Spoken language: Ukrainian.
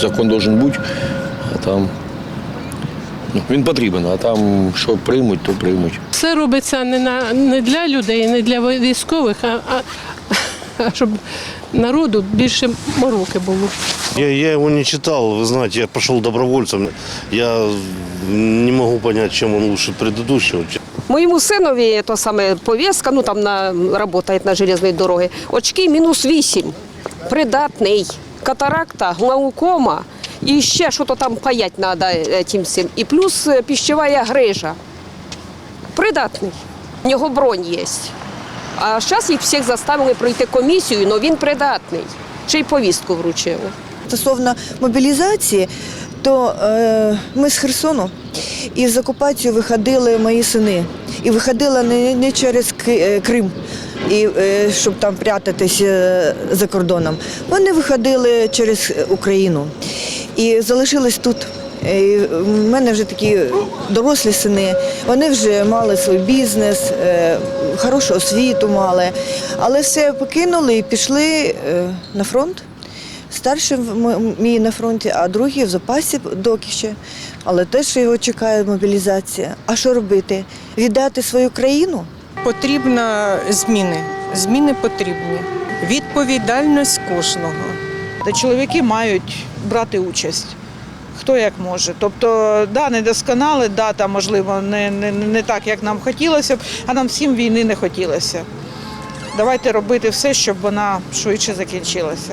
Закон должен бути, а там ну, він потрібен, а там що приймуть, то приймуть. Все робиться не, на, не для людей, не для військових, а, а, а щоб народу більше мороки було. Я, я его не читал, вы знаете, я пошел добровольцем. Я не могу понять, чем он лучше предыдущего. Моєму синові то саме пов'язка, ну там на працює на железній дорогі. Очки мінус 8, придатний, катаракта, глаукома і ще що то там паять треба этим всем. І плюс пищевая грыжа. Придатний. У нього бронь є. А зараз їх всіх заставили пройти комісію, але він придатний. Ще й повістку вручили. Стосовно мобілізації, то е, ми з Херсону і з окупацію виходили мої сини. І виходила не, не через е, Крим, і, е, щоб там прятатись е, за кордоном. Вони виходили через Україну і залишились тут. І в мене вже такі дорослі сини, вони вже мали свій бізнес, е, хорошу освіту мали, але все покинули і пішли е, на фронт. Старший в- мій на фронті, а другий в запасі доки ще. Але теж його чекає мобілізація. А що робити? Віддати свою країну? Потрібно зміни. Зміни потрібні. Відповідальність кожного. Та чоловіки мають брати участь. Хто як може. Тобто, да, недосконали, да, там, можливо, не, не, не так, як нам хотілося б, а нам всім війни не хотілося. Давайте робити все, щоб вона швидше закінчилася.